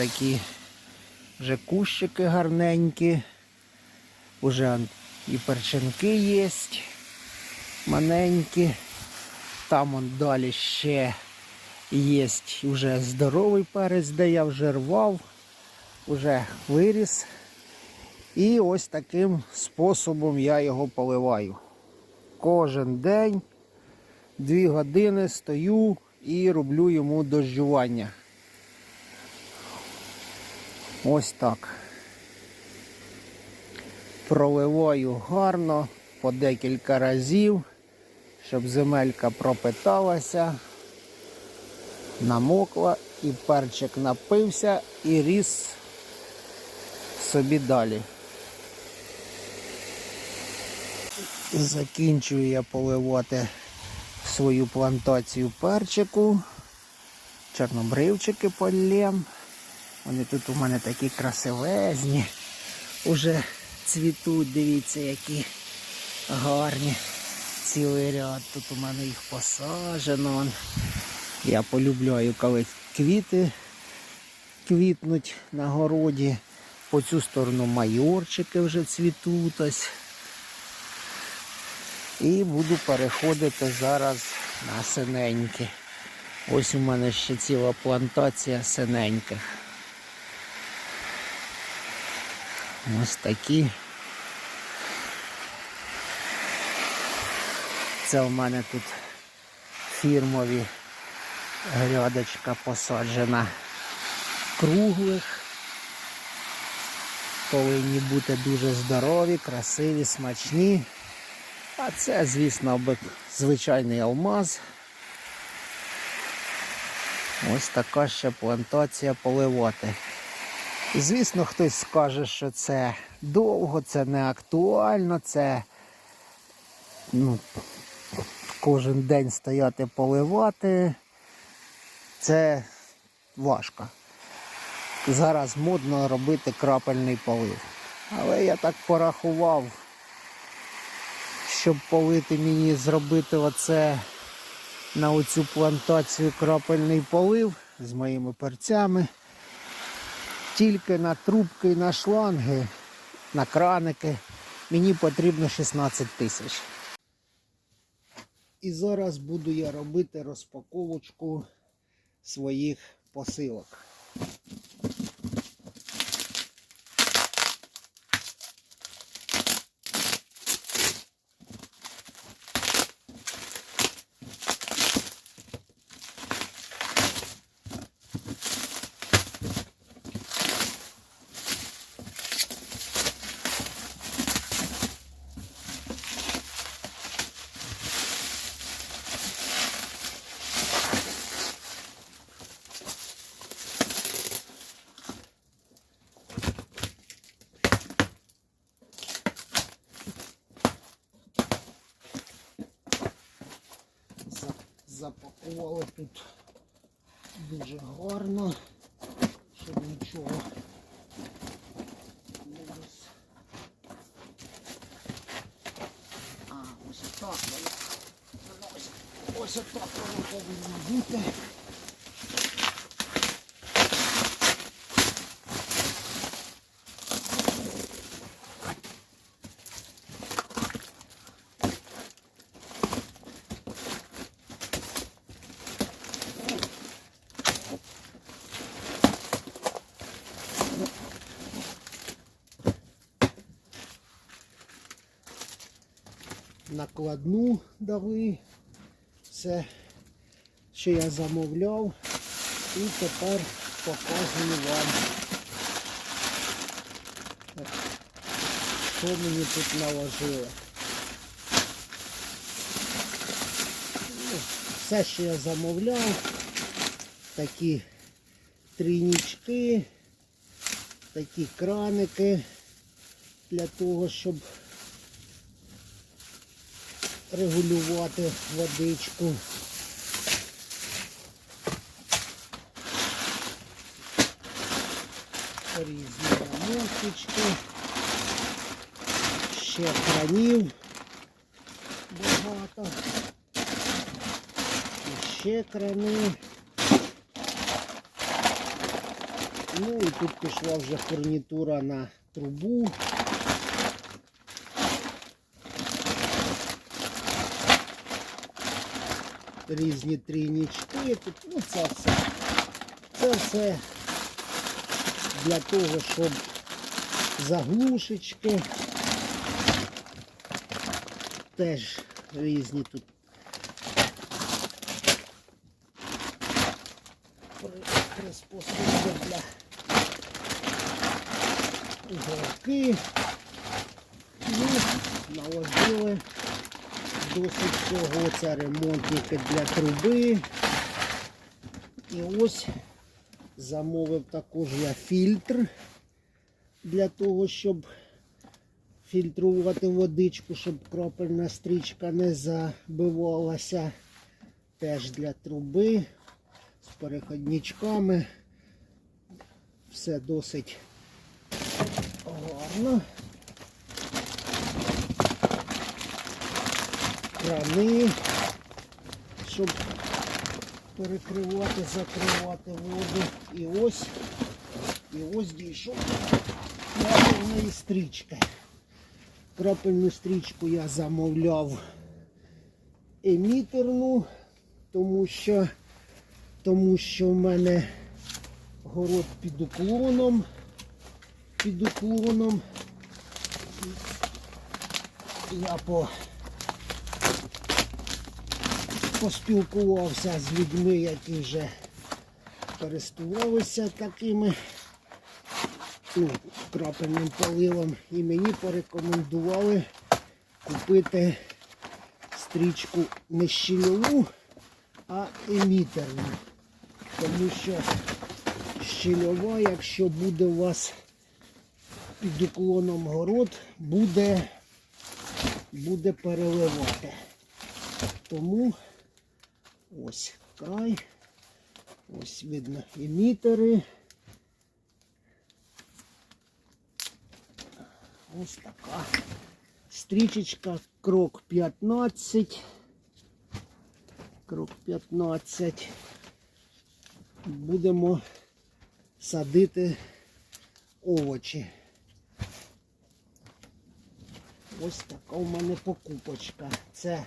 такі вже кущики гарненькі. Уже і перчинки є маленькі. Там он далі ще є вже здоровий перець, де я вже рвав, вже виріс. І ось таким способом я його поливаю. Кожен день, дві години стою і роблю йому дощування. Ось так. Проливаю гарно по декілька разів, щоб земелька пропиталася, намокла і перчик напився і ріс собі далі. Закінчую я поливати свою плантацію перчику. Чорнобривчики полєм. Вони тут у мене такі красивезні. Уже цвітуть, дивіться, які гарні. Цілий ряд. Тут у мене їх посаджено. Я полюбляю, коли квіти квітнуть на городі. По цю сторону майорчики вже цвітуть ось. І буду переходити зараз на синенькі. Ось у мене ще ціла плантація синеньких. Ось такі. Це в мене тут фірмові грядочка посаджена круглих. Повинні бути дуже здорові, красиві, смачні. А це, звісно, звичайний алмаз. Ось така ще плантація поливати. Звісно, хтось скаже, що це довго, це не актуально, це ну, кожен день стояти поливати. Це важко. Зараз модно робити крапельний полив. Але я так порахував, щоб полити мені зробити оце на оцю плантацію крапельний полив з моїми перцями. Тільки на трубки на шланги, на краники мені потрібно 16 тисяч. І зараз буду я робити розпаковочку своїх посилок. Тут дуже гарно, щоб нічого не роз... А, ось так воно. ось, отак воно повинно бути. Накладну дали. Все, що я замовляв. І тепер показую вам, що мені тут наложили. Ну, Все, що я замовляв, такі трійнички, такі краники для того, щоб регулювати водичку. Різні наморфічки, ще кранів багато. І ще крани. Ну і тут пішла вже фурнітура на трубу. Різні трійнички. Тут, ну, це все. Це все для того, щоб заглушечки. Теж різні тут при- приспособи для ігроки. Ну, наложили досить всього. Це ремонтники для труби. І ось замовив також я фільтр для того, щоб фільтрувати водичку, щоб крапельна стрічка не забивалася. Теж для труби з переходничками. Все досить гарно. Крани, щоб перекривати, закривати воду. І ось, і ось дійшов крапельної стрічки. Крапельну стрічку я замовляв емітерну, тому що, тому що в мене город під уклоном. Під уклоном. Я по поспілкувався з людьми, які вже користувалися такими ну, крапельним поливом. І мені порекомендували купити стрічку не щільову, а емітерну. Тому що щільова, якщо буде у вас під уклоном город, буде, буде переливати. Тому ось край, ось видно емітери. Ось така стрічечка, крок 15. Крок 15. Будемо садити овочі. Ось така у мене покупочка. Це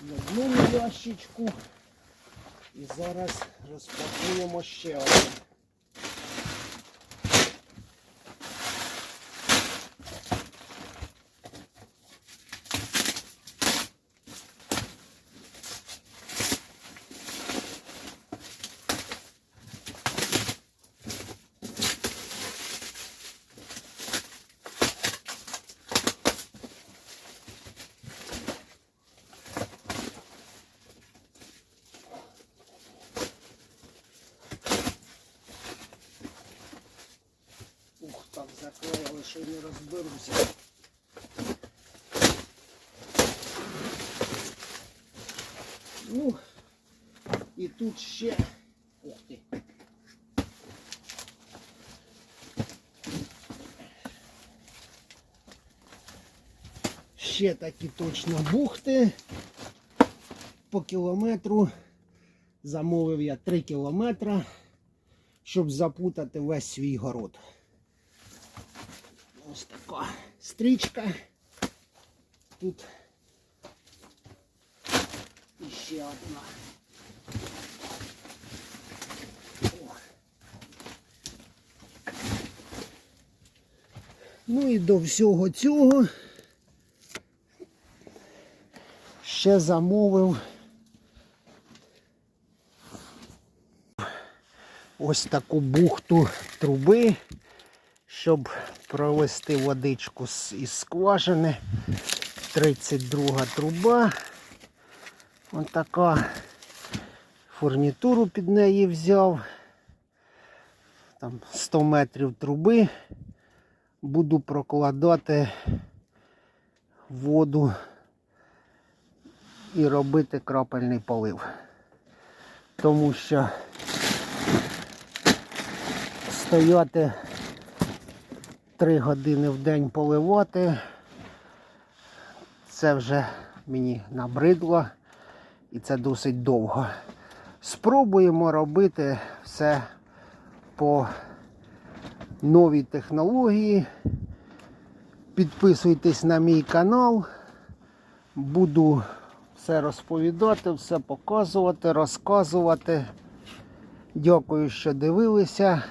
в одну ящичку. І зараз розпакуємо ще один. Ух, так заклеїли, не розберуся. Ну, і тут ще. Ух ти. Ще такі точно бухти по кілометру. Замовив я 3 кілометра, щоб запутати весь свій город. Ось така стрічка. Тут іще одна. О. Ну і до всього цього ще замовив ось таку бухту труби щоб провести водичку із скважини. 32 труба. Ось така фурнітуру під неї взяв. Там 100 метрів труби. Буду прокладати воду і робити крапельний полив. Тому що стояти Три години в день поливати. Це вже мені набридло і це досить довго. Спробуємо робити все по новій технології. Підписуйтесь на мій канал. Буду все розповідати, все показувати, розказувати. Дякую, що дивилися.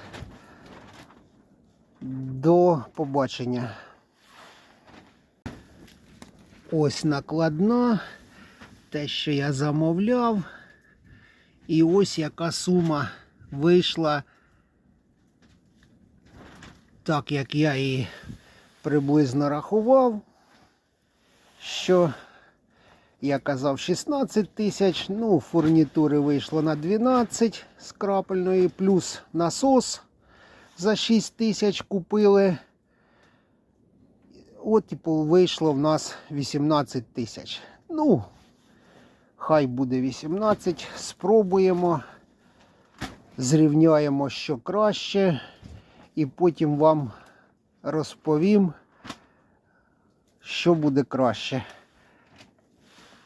До побачення. Ось накладна. Те, що я замовляв. І ось яка сума вийшла. Так як я її приблизно рахував, що я казав 16 тисяч, ну, фурнітури вийшло на 12 з крапельної, плюс насос за 6 тисяч купили. От, типу, вийшло в нас 18 тисяч. Ну, хай буде 18. Спробуємо, зрівняємо, що краще, і потім вам розповім, що буде краще.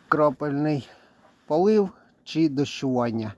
Крапельний полив чи дощування.